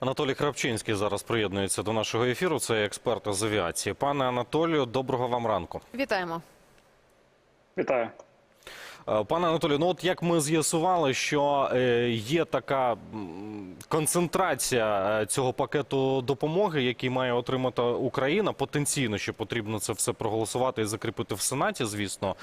Анатолій Крапчинський зараз приєднується до нашого ефіру. Це експерт з авіації. Пане Анатолію, доброго вам ранку. Вітаємо. Вітаю. Е, Пане Анатолію, ну от як ми з'ясували, що е, є така концентрація е, цього пакету допомоги, який має отримати Україна. Потенційно ще потрібно це все проголосувати і закріпити в Сенаті, звісно,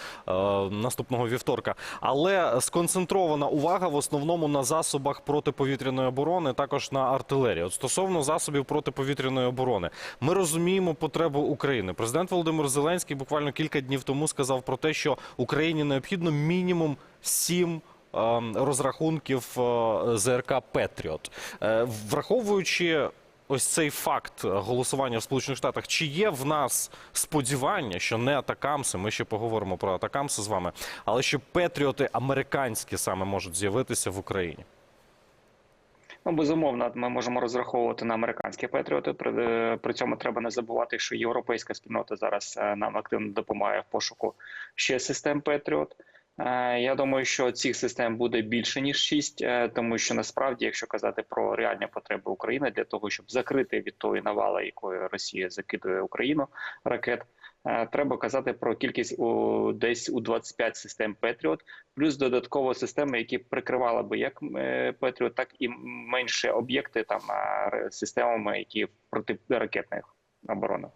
наступного вівторка. Але сконцентрована увага в основному на засобах протиповітряної оборони, також на артилерії. От стосовно засобів протиповітряної оборони, ми розуміємо потребу України. Президент Володимир Зеленський буквально кілька днів тому сказав про те, що Україні необхідно мінімум сім. е, Розрахунків е, ЗРК Петріот, Е, враховуючи ось цей факт голосування в Сполучених Штатах, чи є в нас сподівання, що не атакамси, ми ще поговоримо про атакамси з вами, але що Петріоти американські саме можуть з'явитися в Україні? Ну, безумовно, ми можемо розраховувати на американські патріоти. При, при цьому треба не забувати, що європейська спільнота зараз нам активно допомагає в пошуку ще систем Петріот. Е, Я думаю, що цих систем буде більше ніж шість, е, тому що насправді, якщо казати про реальні потреби України для того, щоб закрити від тої навали, якою Росія закидує Україну ракет. е, Треба казати про кількість у десь у 25 систем Петріот, плюс додатково системи, які прикривали би як Петріот, так і менше об'єкти там системами, які протиракетних оборони.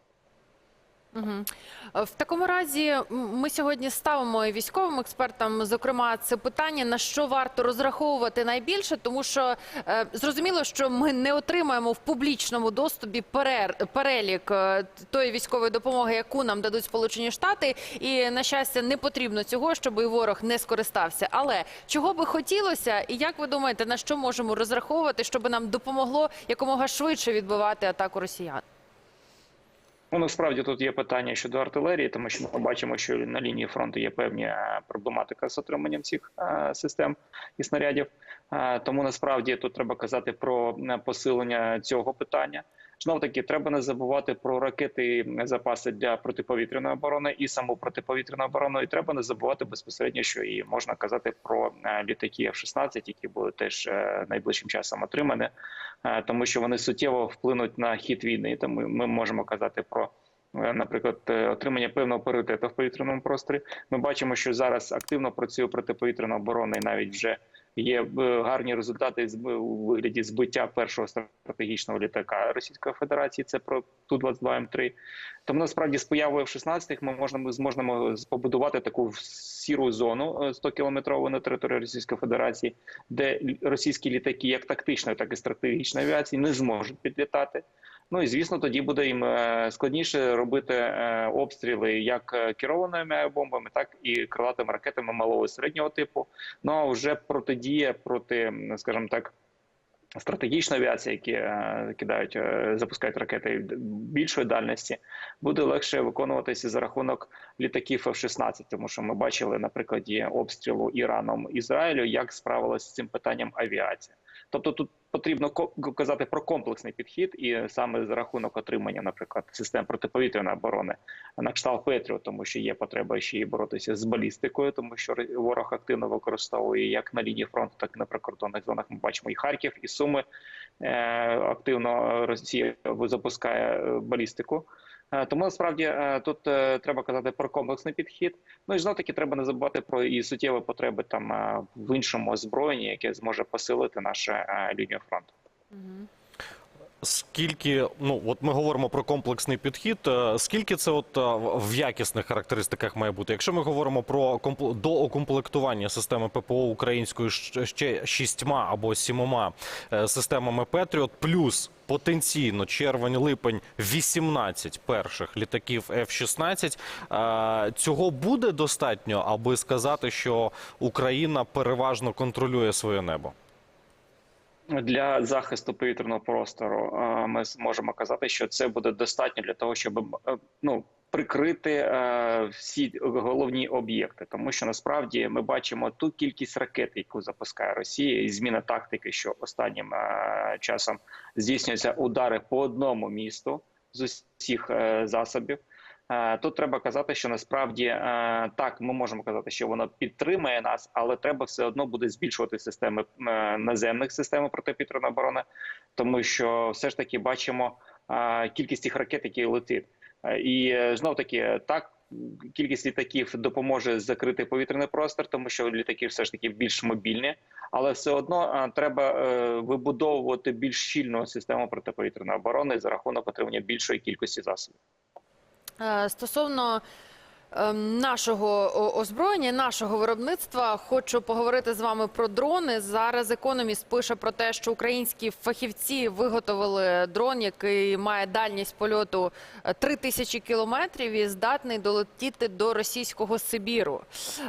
Угу. В такому разі ми сьогодні ставимо військовим експертам, зокрема, це питання на що варто розраховувати найбільше, тому що е, зрозуміло, що ми не отримаємо в публічному доступі перер, перелік е, тої військової допомоги, яку нам дадуть Сполучені Штати, і на щастя не потрібно цього, щоб і ворог не скористався. Але чого би хотілося, і як ви думаєте, на що можемо розраховувати, щоб нам допомогло якомога швидше відбивати атаку росіян? Ну насправді тут є питання щодо артилерії, тому що ми бачимо, що на лінії фронту є певні е, проблематика з отриманням цих е, систем і снарядів. Е, Тому насправді тут треба казати про посилення цього питання. Знов таки, треба не забувати про ракети запаси для протиповітряної оборони і саму протиповітряну оборону. І треба не забувати безпосередньо, що і можна казати про е, літаки F-16, які будуть теж е, найближчим часом отримані, е, тому що вони суттєво вплинуть на хід війни. Тому ми можемо казати про. Наприклад, отримання певного паритету в повітряному просторі. Ми бачимо, що зараз активно працює протиповітряна оборона, і навіть вже є е, гарні результати з- у вигляді збиття першого стратегічного літака Російської Федерації. Це про ту 22 м 3 Тому насправді з появою F-16 ми можемо зможемо побудувати таку сіру зону 100 кілометрову на території Російської Федерації, де російські літаки, як тактичної, так і стратегічної авіації, не зможуть підлітати. Ну і звісно, тоді буде їм е, складніше робити е, обстріли як е, керованими авіабомбами, так і крилатими ракетами малого і середнього типу. Ну а вже протидія проти, скажімо так. Стратегічна авіація, які кидають, запускають ракети більшої дальності, буде легше виконуватися за рахунок літаків F-16, тому що ми бачили на прикладі обстрілу Іраном Ізраїлю, як справилася з цим питанням авіація. Тобто тут потрібно казати про комплексний підхід, і саме за рахунок отримання, наприклад, систем протиповітряної оборони на кшталт Петріо, тому що є потреба ще й боротися з балістикою, тому що ворог активно використовує як на лінії фронту, так і на прикордонних зонах. Ми бачимо і Харків, і Суми е, активно Росія запускає е, балістику. Е, Тому насправді тут треба казати про комплексний підхід. Ну і знов таки треба не забувати про і суттєві потреби там в іншому озброєнні, яке зможе посилити нашу е, лінію фронту. Скільки, ну от ми говоримо про комплексний підхід. е, Скільки це от е, в якісних характеристиках має бути? Якщо ми говоримо про компл- доокомплектування системи ППО української ще шістьма або сімома е, системами Петріот, плюс потенційно червень-липень 18 перших літаків F-16, е, цього буде достатньо, аби сказати, що Україна переважно контролює своє небо. Для захисту повітряного простору ми можемо казати, що це буде достатньо для того, щоб е, ну прикрити е, всі головні об'єкти, тому що насправді ми бачимо ту кількість ракет, яку запускає Росія, і зміна тактики, що останнім е, часом здійснюються удари по одному місту з усіх засобів. Е, Тут треба казати, що насправді е, так ми можемо казати, що воно підтримує нас, але треба все одно буде збільшувати системи е, наземних систем протиповітряної оборони, тому що все ж таки бачимо кількість тих ракет, які летить. І знов таки так. Кількість літаків допоможе закрити повітряний простір, тому що літаки все ж таки більш мобільні, але все одно треба вибудовувати більш щільну систему протиповітряної оборони за рахунок отримання більшої кількості засобів. Е, Стосовно нашого озброєння, нашого виробництва, хочу поговорити з вами про дрони. Зараз економіст пише про те, що українські фахівці виготовили дрон, який має дальність польоту е, 3000 кілометрів і здатний долетіти до російського Сибіру.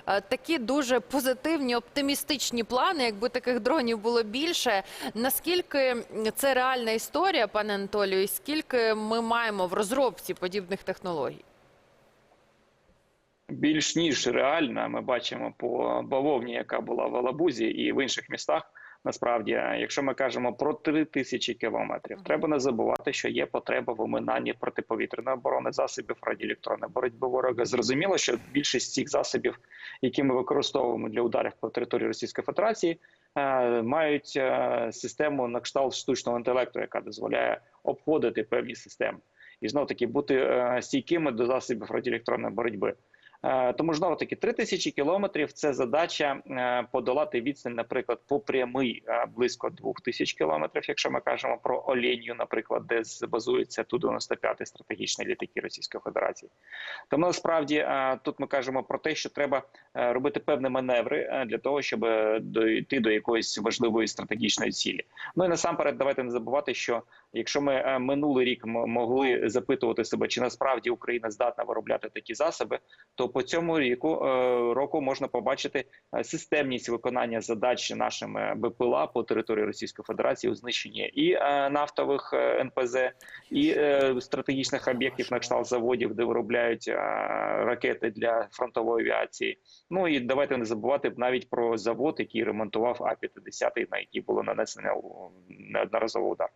Е, Такі дуже позитивні, оптимістичні плани. Якби таких дронів було більше, наскільки це реальна історія, пане Анатолію, і скільки ми маємо в розробці подібних технологій? Більш ніж реальна. Ми бачимо по бавовні, яка була в Алабузі і в інших містах. Насправді, якщо ми кажемо про 3 тисячі кілометрів, треба не забувати, що є потреба в оминанні протиповітряної оборони, засобів радіоелектронної боротьби ворога. Зрозуміло, що більшість цих засобів, які ми використовуємо для ударів по території Російської Федерації, е, мають е, систему на кшталт штучного інтелекту, яка дозволяє обходити певні системи, і знов таки бути е, стійкими до засобів радіоелектронної боротьби. Е, Тому знову таки 3 тисячі кілометрів це задача е, подолати відстань, наприклад, по прямий е, близько 2 тисяч кілометрів, якщо ми кажемо про Оленю, наприклад, де базується ту 95 стратегічні літаки Російської Федерації. Тому насправді тут ми кажемо про те, що треба робити певні маневри для того, щоб дійти до якоїсь важливої стратегічної цілі. Ну і насамперед, давайте не забувати, що якщо ми е, минулий рік могли запитувати себе, чи насправді Україна здатна виробляти такі засоби, то по цьому ріку е, року можна побачити е, системність виконання задач нашими БПЛА по території Російської Федерації у знищенні і нафтових НПЗ, і стратегічних об'єктів на кшталт заводів, де виробляють ракети для фронтової авіації. Ну і давайте не забувати навіть про завод, який ремонтував А-50, на який було нанесено неодноразово удар.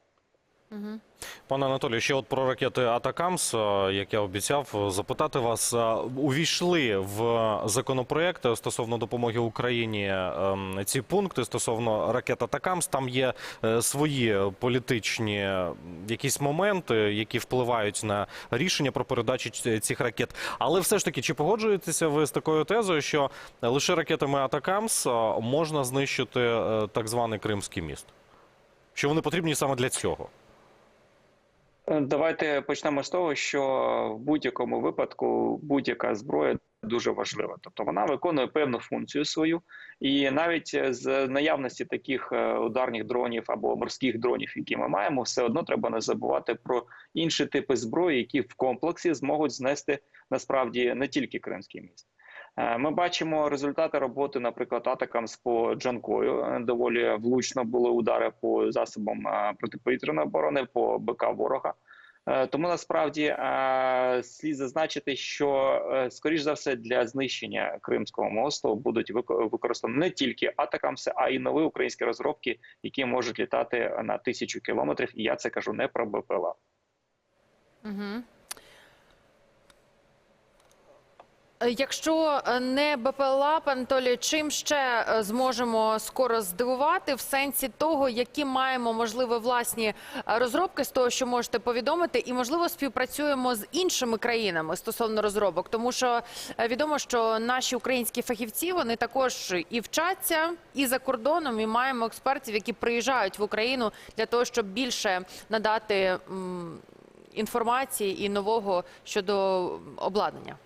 Пане Анатолію, ще от про ракети Атакамс, е, як я обіцяв е, запитати вас, е, увійшли в законопроект стосовно допомоги Україні ем, ці пункти стосовно ракет Атакамс. Там є свої політичні якісь моменти, які впливають на рішення про передачу цих ракет. Але все ж таки, чи погоджуєтеся ви з такою тезою, що лише ракетами Атакамс можна знищити так званий Кримський міст? Що вони потрібні саме для цього? Давайте почнемо з того, що в будь-якому випадку будь-яка зброя дуже важлива. Тобто вона виконує певну функцію свою, і навіть з наявності таких е, ударних дронів або морських дронів, які ми маємо, все одно треба не забувати про інші типи зброї, які в комплексі зможуть знести насправді не тільки Кримський міст. Е, Ми бачимо результати роботи, наприклад, атакамс по Джанкою. Доволі влучно були удари по засобам е, протиповітряної оборони, по БК ворога. Е, Тому насправді слід зазначити, що скоріш за все для знищення Кримського мосту будуть використані не тільки атакамси, а й нові українські розробки, які можуть літати на тисячу кілометрів. І я це кажу не про БПЛА. Угу. Якщо е, не БПЛА, пане Анатолію, чим ще е, зможемо скоро здивувати в сенсі того, які маємо можливо власні е, розробки з того, що можете повідомити, і можливо співпрацюємо з іншими країнами стосовно розробок, тому що е, відомо, що наші українські фахівці вони також і вчаться, і за кордоном, і маємо експертів, які приїжджають в Україну для того, щоб більше надати інформації і нового щодо обладнання.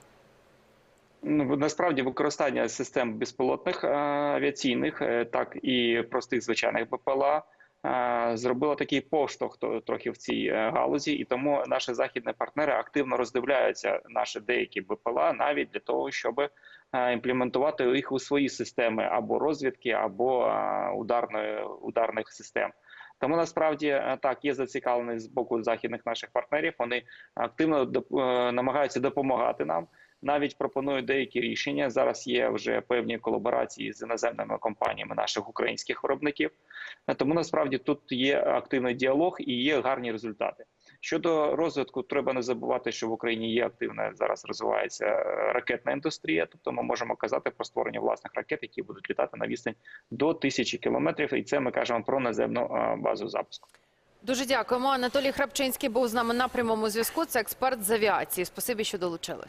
Ну, насправді використання систем безпілотних е, авіаційних, е, так і простих звичайних БПЛА е, зробило такий поштовх трохи в цій галузі, і тому наші західні партнери активно роздивляються наші деякі БПЛА навіть для того, щоб імплементувати їх у свої системи або розвідки, або ударної ударних систем. Тому насправді так є зацікавленість з боку західних наших партнерів. Вони активно намагаються допомагати нам навіть пропонують деякі рішення. Зараз є вже певні колаборації з іноземними компаніями наших українських виробників. Е, Тому насправді тут є активний діалог і є гарні результати. Щодо розвитку, треба не забувати, що в Україні є активна зараз розвивається е, ракетна індустрія. Тобто, ми можемо казати про створення власних ракет, які будуть літати на відстань до тисячі кілометрів. І це ми кажемо про наземну е, базу запуску. Дуже дякуємо. Анатолій Храпчинський був з нами на прямому зв'язку. Це експерт з авіації. Спасибі, що долучились.